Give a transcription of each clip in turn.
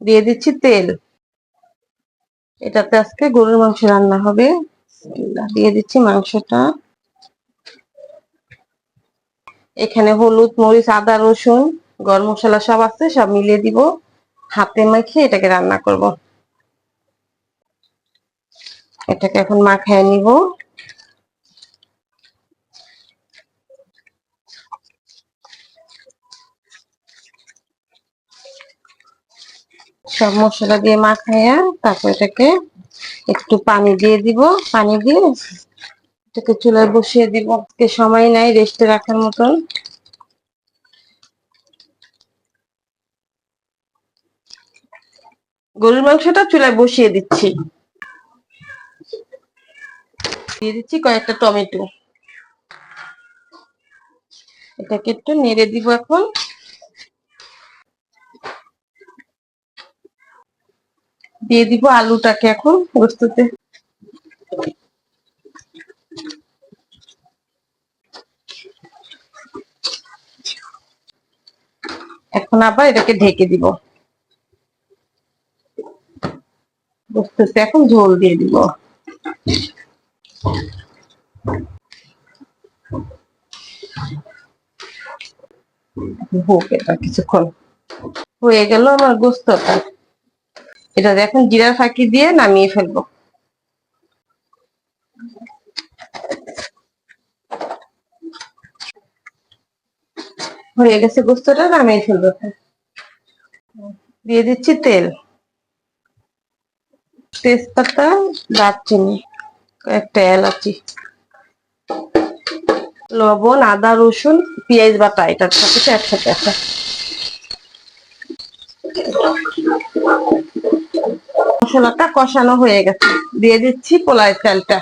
দিয়ে দিচ্ছি তেল। এটাতে আজকে গরুর মাংস রান্না হবে। দিয়ে দিচ্ছি মাংসটা। এখানে হলুদ, মরিচ, আদা, রসুন, গরম মশলা সব আছে, সব মিলিয়ে দিব। হাতে মাখিয়ে এটাকে রান্না করব। এটাকে এখন মাখায় নিব। সব মশলা দিয়ে মাখাইয়া তারপর এটাকে একটু পানি দিয়ে দিব, পানি দিয়ে এটাকে চুলায় বসিয়ে দিব। সময় নাই রেস্টে রাখার মতন। গরুর মাংসটা চুলায় বসিয়ে দিচ্ছি। দিয়ে দিচ্ছি কয়েকটা টমেটো। এটাকে একটু নেড়ে দিব এখন। দিয়ে দিব আলুটাকে এখন বস্তুতে এখন আবার এটাকে ঢেকে দিব। বস্তুতে এখন ঝোল দিয়ে দিব। হোক এটা কিছুক্ষণ হয়ে গেল আমার গোস্তটা। এটা এখন জিরা ফাঁকি দিয়ে নামিয়ে ফেলব। হয়ে গেছে গোস্তটা, নামিয়ে ফেলব দিয়ে দিচ্ছি তেল। তেজপাতা, দারচিনি, একটা এলাচি, লবণ, আদা, রসুন, পেঁয়াজ বাটা, এটার সাথে একসাথে আছে মশলাটা কষানো হয়ে গেছে। দিয়ে দিচ্ছি পোলায় চালটা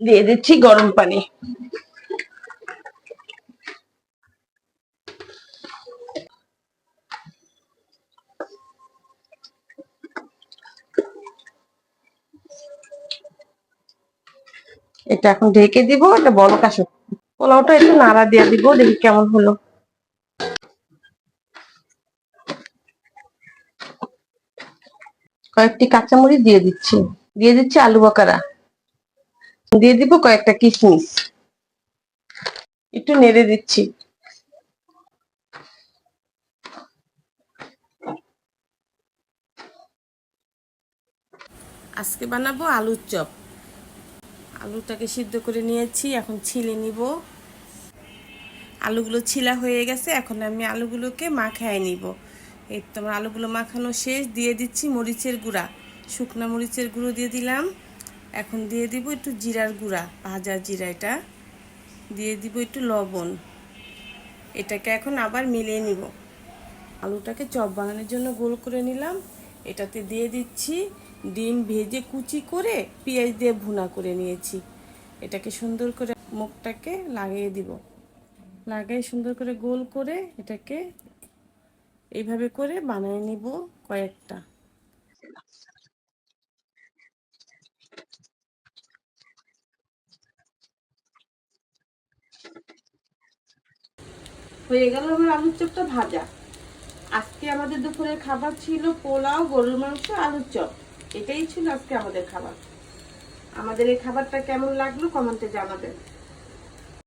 দিয়ে দিচ্ছি গরম পানি। এটা এখন ঢেকে দিব, এটা বড় কাশুক পোলাওটা একটু নাড়া দিয়ে দিব, দেখি কেমন হলো। কয়েকটি কাঁচামরিচ দিয়ে দিচ্ছি। দিয়ে দিচ্ছি আলু বকারা। দিয়ে দিব কয়েকটা কিশমিশ একটু নেড়ে দিচ্ছি। আজকে বানাবো আলুর চপ। আলুটাকে সিদ্ধ করে নিয়েছি, এখন ছিলে নিব। আলুগুলো ছিলা হয়ে গেছে, এখন আমি আলুগুলোকে মাখায় নিব। এই তো আমার আলুগুলো মাখানো শেষ, দিয়ে দিচ্ছি মরিচের গুঁড়া। শুকনা মরিচের গুঁড়ো দিয়ে দিলাম। এখন দিয়ে দিব একটু জিরার গুঁড়া, ভাজা জিরা এটা। দিয়ে দিব একটু লবণ। এটাকে এখন আবার মিলিয়ে নিব। আলুটাকে চপ বানানোর জন্য গোল করে নিলাম। এটাতে দিয়ে দিচ্ছি ডিম ভেজে কুচি করে পেঁয়াজ দিয়ে ভুনা করে নিয়েছি। এটাকে সুন্দর করে মুখটাকে লাগিয়ে দিব। লাগিয়ে সুন্দর করে গোল করে এটাকে এইভাবে করে বানিয়ে নিব কয়েকটা। হয়ে গেল আমার আলুর চপটা ভাজা। আজকে আমাদের দুপুরের খাবার ছিল পোলাও, গরুর মাংস, আলুর চপ। এটাই ছিল আজকে আমাদের খাবার। আমাদের এই খাবারটা কেমন লাগল কমেন্টে জানাবেন।